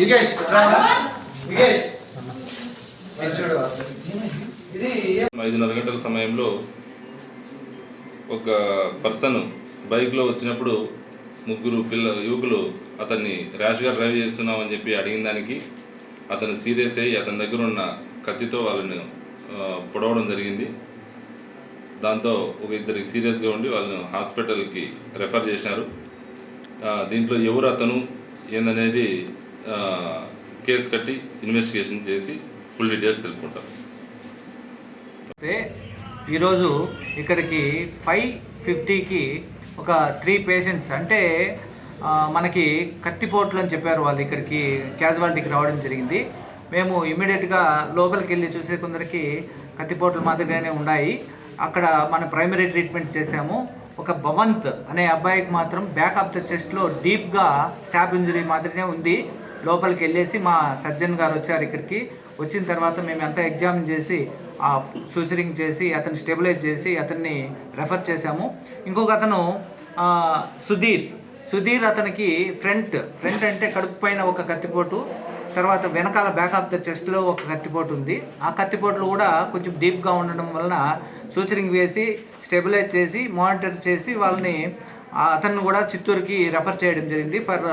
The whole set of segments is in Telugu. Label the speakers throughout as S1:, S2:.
S1: యుగేష్ యుగేష్
S2: ఐదున్నర గంటల సమయంలో ఒక పర్సన్ బైక్లో వచ్చినప్పుడు ముగ్గురు పిల్ల యువకులు అతన్ని ర్యాష్గా డ్రైవ్ చేస్తున్నామని చెప్పి అడిగిన దానికి అతను సీరియస్ అయ్యి అతని దగ్గర ఉన్న కత్తితో వాళ్ళని పొడవడం జరిగింది. దాంతో ఒక ఇద్దరికి సీరియస్గా ఉండి వాళ్ళని హాస్పిటల్కి రెఫర్ చేసినారు. దీంట్లో ఎవరు అతను ఏందనేది కేసు కట్టి ఇన్వెస్టిగేషన్ చేసి ఫుల్ డీటెయిల్స్ తెలుపుకుంటారు
S1: ఈరోజు ఇక్కడికి ఫైవ్ ఫిఫ్టీకి ఒక త్రీ పేషెంట్స్ అంటే మనకి కత్తిపోట్లు అని చెప్పారు వాళ్ళు ఇక్కడికి క్యాజువాలిటీకి రావడం జరిగింది. మేము ఇమీడియట్గా లోపలికి వెళ్ళి చూసే కొందరికి కత్తిపోట్లు మాదిరిగానే ఉన్నాయి. అక్కడ మన ప్రైమరీ ట్రీట్మెంట్ చేసాము ఒక భవంత్ అనే అబ్బాయికి మాత్రం బ్యాక్ ఆఫ్ ద చెస్ట్లో డీప్గా స్టాబ్ ఇంజరీ మాదిరినే ఉంది. లోపలికి వెళ్ళేసి మా సర్జన్ గారు వచ్చారు ఇక్కడికి. వచ్చిన తర్వాత మేము అంతా ఎగ్జామిన్ చేసి ఆ సూచరింగ్ చేసి అతన్ని స్టెబిలైజ్ చేసి అతన్ని రెఫర్ చేశాము. ఇంకొక అతను సుధీర్. సుధీర్ అతనికి ఫ్రంట్ ఫ్రంట్ అంటే కడుపు పైన ఒక కత్తిపోటు తర్వాత వెనకాల బ్యాక్ ఆఫ్ ద చెస్ట్లో ఒక కత్తిపోటు ఉంది. ఆ కత్తిపోట్లు కూడా కొంచెం డీప్గా ఉండడం వలన సూచరింగ్ వేసి స్టెబిలైజ్ చేసి మానిటర్ చేసి వాళ్ళని అతన్ని కూడా చిత్తూరుకి రెఫర్ చేయడం జరిగింది. ఫర్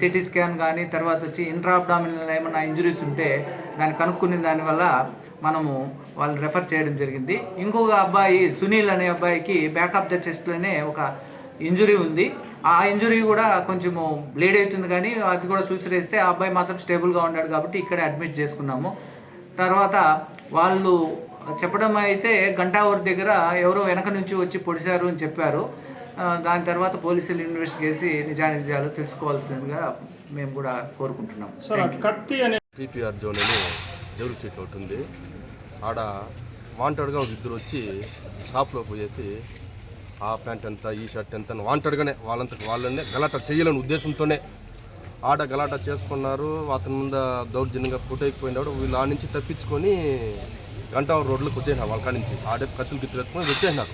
S1: సిటీ స్కాన్ కానీ తర్వాత వచ్చి ఇంట్రాబ్డామినల్ ఏమైనా ఇంజురీస్ ఉంటే దాన్ని కనుక్కునే దానివల్ల మనము వాళ్ళు రెఫర్ చేయడం జరిగింది. ఇంకొక అబ్బాయి సునీల్ అనే అబ్బాయికి బ్యాక్ ఆఫ్ ద చెస్ట్లోనే ఒక ఇంజురీ ఉంది. ఆ ఇంజురీ కూడా కొంచెము బ్లీడ్ అవుతుంది కానీ అది కూడా సూచరిస్తే ఆ అబ్బాయి మాత్రం స్టేబుల్గా ఉన్నాడు కాబట్టి ఇక్కడే అడ్మిట్ చేసుకున్నాము. తర్వాత వాళ్ళు చెప్పడం అయితే గంటావూర్ దగ్గర ఎవరో వెనక నుంచి వచ్చి పొడిచారు అని చెప్పారు. ఆ, దాని తర్వాత పోలీసులు ఇన్వెస్ట్ చేసి నిజానిజాలు తెలుసుకోవాల్సిందిగా మేము కూడా కోరుకుంటున్నాం.
S3: కత్తి అనే
S4: పీపీఆర్ జోన్ అని జౌల్ స్ట్రీట్ ఒకటి ఉంది ఆడ వాంటెడ్గా ఒక ఇద్దరు వచ్చి షాప్లో పోయేసి ఆ ప్యాంట్ ఎంత ఈ షర్ట్ ఎంత అని వాంటెడ్గానే వాళ్ళంత వాళ్ళనే గలాట చేయాలని ఉద్దేశంతోనే ఆడ గలాట చేసుకున్నారు. అతని ముందు దౌర్జన్యంగా పుట్టైపోయినాడు వీళ్ళు ఆ నుంచి తప్పించుకొని గంటావరం రోడ్లోకి వచ్చేసినారు వాళ్ళ నుంచి. ఆడే కత్తులు గిత్తులు ఎత్తుకొని వచ్చేసినారు.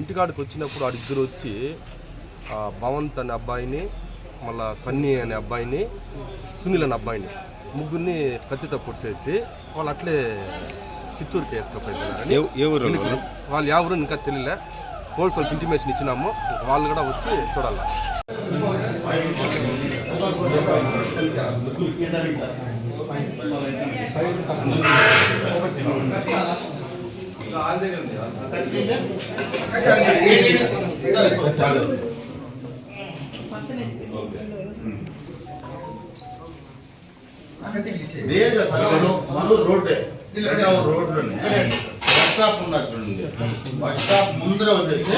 S4: ఇంటికాడికి వచ్చినప్పుడు ఆడిద్దరు వచ్చి భవంత్ అనే అబ్బాయిని మళ్ళా సన్నీ అనే అబ్బాయిని సునీల్ అనే అబ్బాయిని ముగ్గురిని కత్తితో పొడిచేసి వాళ్ళు అట్లే చిత్తూరుకి వేసుకపోయినారని వాళ్ళు? ఎవరు ఇంకా తెలియలే. పోలీసు వాళ్ళకి ఇంటిమేషన్ ఇచ్చినాము. వాళ్ళు కూడా వచ్చి చూడాలి.
S5: వేరుగా సార్ బస్ స్టాప్ ఉన్నది చూడండి బస్ స్టాప్ ముందర వచ్చేసి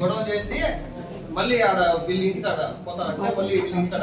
S1: గొడవ చేసి మళ్ళీ ఆడ వీళ్ళ ఇంటికాడ కొత్త అంటే మళ్ళీ వీళ్ళ ఇంటికాడ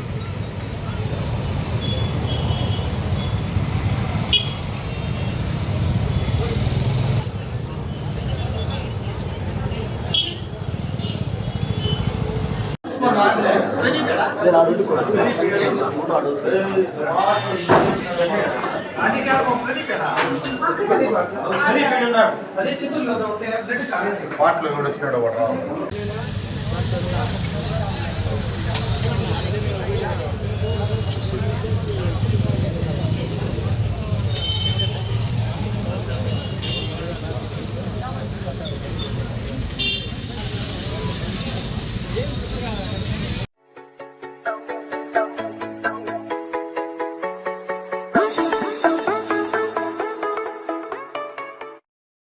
S5: పాటలు కూడా వచ్చినాడు వాడు